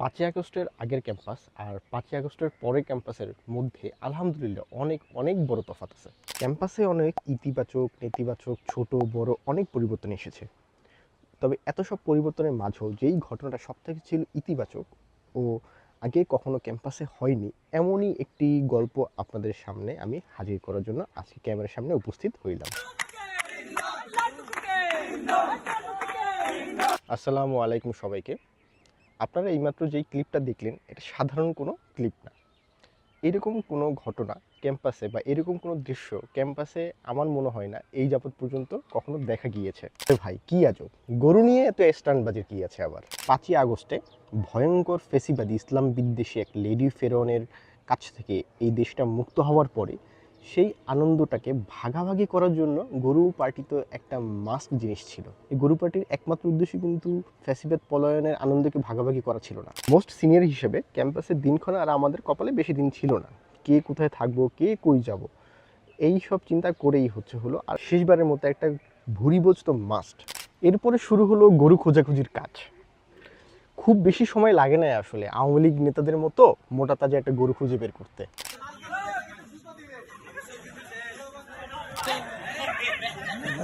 পাঁচই আগস্টের আগের ক্যাম্পাস আর পাঁচই আগস্টের পরের ক্যাম্পাসের মধ্যে আলহামদুলিল্লাহ অনেক অনেক বড় তফাৎ আছে। ক্যাম্পাসে অনেক ইতিবাচক, নেতিবাচক, ছোট, বড় অনেক পরিবর্তন এসেছে। তবে এত সব পরিবর্তনের মাঝেও যেই ঘটনাটা সবথেকে ছিল ইতিবাচক ও আগে কখনো ক্যাম্পাসে হয়নি, এমনই একটি গল্প আপনাদের সামনে আমি হাজির করার জন্য আজকে ক্যামেরার সামনে উপস্থিত হইলাম। আসসালামু আলাইকুম সবাইকে। আপনারা এইমাত্র যেই ক্লিপটা দেখলেন, এটা সাধারণ কোনো ক্লিপ না। এরকম কোনো ঘটনা ক্যাম্পাসে বা এরকম কোনো দৃশ্য ক্যাম্পাসে আমার মনে হয় না এই যাবৎ পর্যন্ত কখনো দেখা গিয়েছে। ভাই, কি আজব! গরু নিয়ে এত স্ট্যান্ডবাজির কি আছে আবার? পাঁচই আগস্টে ভয়ঙ্কর ফেসিবাদী ইসলাম বিদ্বেষী এক লেডি ফেরনের কাছ থেকে এই দেশটা মুক্ত হওয়ার পরে সেই আনন্দটাকে ভাগাভাগি করার জন্য গরু পার্টি তো একটা মাস্ক জিনিস ছিল। এই গরু পার্টির একমাত্র উদ্দেশ্য কিন্তু ফ্যাসিবাদ পলায়নের আনন্দকে ভাগাভাগি করা ছিল না। মোস্ট সিনিয়র হিসেবে ক্যাম্পাসের দিনক্ষণ আর আমাদের কপালে বেশি দিন ছিল না। কে কোথায় থাকব, কে কই যাব, এই সব চিন্তা করেই হচ্ছে হলো। আর শেষবারের মতো একটা ভুরি বোঝ তো মাস্ট এরপরে শুরু হলো গরু খোঁজাখুঁজির কাজ। খুব বেশি সময় লাগে না আসলে। আওয়ামী লীগ নেতাদের মতো মোটা তাজা একটা গরু খুঁজে বের করতে।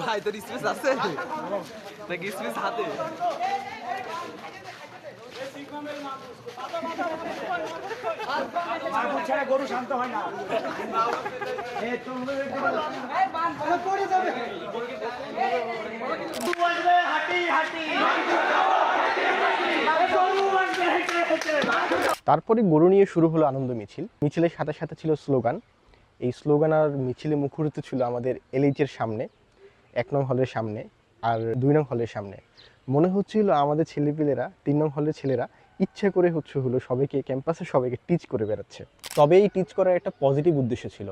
ভাই তোর স্পেস আছে? নাকি স্পেস হাতে? ছাড়া গরু শান্ত হয় না তারপরে গরু নিয়ে শুরু হলো আনন্দ মিছিল। মিছিলের সাথে সাথে ছিল স্লোগান। এই স্লোগান আর মিছিলে মুখরিত ছিল আমাদের এলএইচের সামনে, এক নং হলের সামনে আর দুই নং হলের সামনে। মনে হচ্ছিল আমাদের ছেলেপিলেরা, তিন নং হলের ছেলেরা ইচ্ছে করে হচ্ছে হলো সবাইকে ক্যাম্পাসে সবাইকে টিচ করে বেড়াচ্ছে। তবে এই টিচ করার একটা পজিটিভ উদ্দেশ্য ছিল,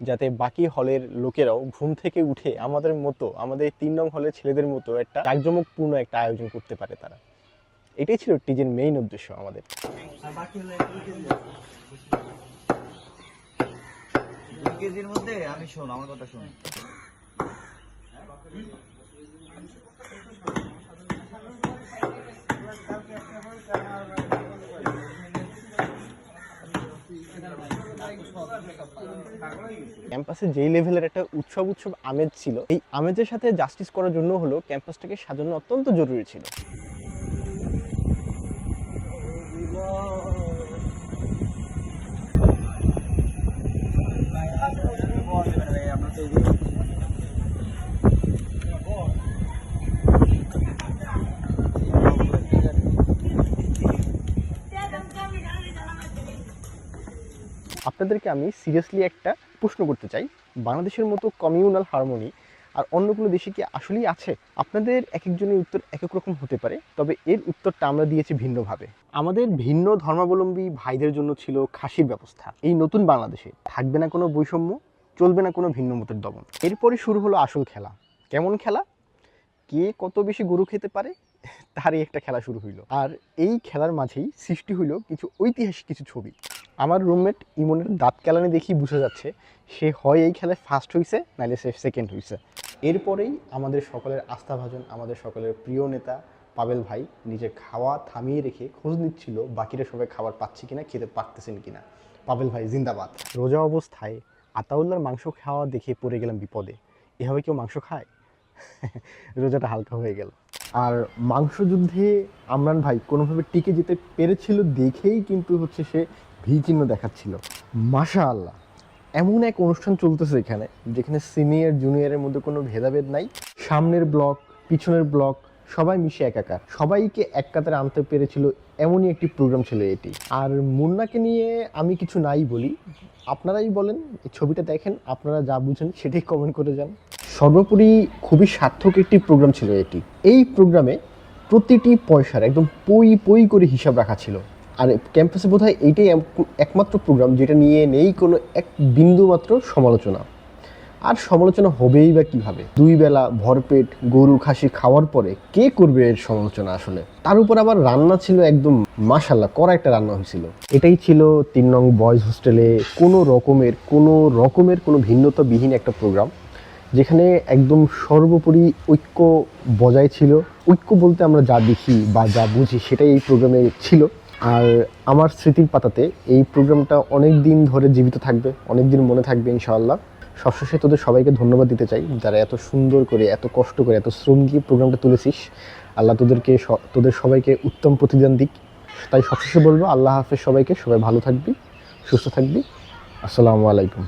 যাতে বাকি হলের লোকেরাও ঘুম থেকে উঠে আমাদের মতো, আমাদের তিন নং হলের ছেলেদের মতো একটা জাঁকজমকপূর্ণ একটা আয়োজন করতে পারে তারা। এটাই ছিল টিজের মেইন উদ্দেশ্য আমাদের। কেজির মধ্যে আমি শোন আমার কথা শোন। ক্যাম্পাসে যেই লেভেলের একটা উৎসব উৎসব আমেজ ছিল এই আমেজের সাথে জাস্টিস করার জন্য হলো ক্যাম্পাসটাকে সাজানো অত্যন্ত জরুরি ছিল। আপনাদেরকে আমি সিরিয়াসলি একটা প্রশ্ন করতে চাই। বাংলাদেশের মতো কমিউনাল হারমোনি আর অন্য কোনো দেশে কি আসলেই আছে? আপনাদের এক একজনের উত্তর এক এক রকম হতে পারে, তবে এর উত্তরটা আমরা দিয়েছি ভিন্নভাবে। আমাদের ভিন্ন ধর্মাবলম্বী ভাইদের জন্য ছিল খাসির ব্যবস্থা। এই নতুন বাংলাদেশে থাকবে না কোনো বৈষম্য চলবে না কোনো ভিন্ন মতের দমন। এরপরে শুরু হলো আসল খেলা। কেমন খেলা? কে কত বেশি গরু খেতে পারে, তারই একটা খেলা শুরু হইল। আর এই খেলার মাঝেই সৃষ্টি হইল কিছু ঐতিহাসিক কিছু ছবি। আমার রুমমেট ইমনের দাঁত কেলানি দেখি বোঝা যাচ্ছে, সে হয় এই খেলায় ফার্স্ট হয়েছে নাহলে সে সেকেন্ড হয়েছে এরপরেই আমাদের সকলের আস্থাভাজন, আমাদের সকলের প্রিয় নেতা পাবেল ভাই নিজে খাওয়া থামিয়ে রেখে খোঁজ নিচ্ছিল বাকিরা সবাই খাবার পাচ্ছে কিনা, খেতে পারতেছেন কিনা। পাবেল ভাই, জিন্দাবাদ। রোজা অবস্থায় আতাউল্লার মাংস খাওয়া দেখে পড়ে গেলাম বিপদে। এভাবে কেউ মাংস খায়? রোজাটা হালকা হয়ে গেল। আর মাংস যুদ্ধে আমরান ভাই কোনোভাবে টিকে যেতে পেরেছিল দেখেই কিন্তু হচ্ছে সে ভি চিহ্ন দেখাচ্ছিল। মাশা আল্লাহ এমন এক অনুষ্ঠান চলতেছে এখানে, যেখানে সিনিয়র জুনিয়রের মধ্যে কোনো ভেদাভেদ নাই। সামনের ব্লক পিছনের ব্লক সবাই মিশে একাকার। সবাইকে এক কাতারে আনতে পেরেছিল এমনই একটি প্রোগ্রাম ছিল এটি। আর মুন্নাকে নিয়ে আমি কিছু নাই বলি। আপনারাই বলেন, এই ছবিটা দেখেন, আপনারা যা বুঝেন সেটাই কমেন্ট করে যান। সর্বোপরি খুবই সার্থক একটি প্রোগ্রাম ছিল এটি। এই প্রোগ্রামে প্রতিটি পয়সার একদম পই পই করে হিসাব রাখা ছিল। আর ক্যাম্পাসে বোধ হয় এইটাই একমাত্র প্রোগ্রাম যেটা নিয়ে নেই কোনো এক বিন্দু মাত্র সমালোচনা। আর সমালোচনা হবেই বা কীভাবে? দুই বেলা ভরপেট গরু খাসি খাওয়ার পরে কে করবে এর সমালোচনা আসলে? তার উপর আবার রান্না ছিল একদম মাশাল্লাহ করা একটা রান্না হয়েছিল। এটাই ছিল তিন নং বয়েজ হোস্টেলে কোনো রকমের কোনো রকমের কোনো ভিন্নতাবিহীন একটা প্রোগ্রাম, যেখানে একদম সর্বোপরি ঐক্য বজায় ছিল। ঐক্য বলতে আমরা যা দেখি বা যা বুঝি সেটাই এই প্রোগ্রামে ছিল। আর আমার স্মৃতির পাতাতে এই প্রোগ্রামটা অনেক দিন ধরে জীবিত থাকবে, অনেক দিন মনে থাকবে ইনশাআল্লাহ। সবশেষে তোদের সবাইকে ধন্যবাদ দিতে চাই। যারা এত সুন্দর করে, এত কষ্ট করে, এত শ্রম দিয়ে প্রোগ্রামটা তুলেছিস, আল্লাহ তোদেরকে তোদের সবাইকে উত্তম প্রতিদান দিক। তাই সবশেষে বলব, আল্লাহ হাফেজ সবাইকে, সবাই ভালো থাকবি, সুস্থ থাকবি। আসসালামু আলাইকুম।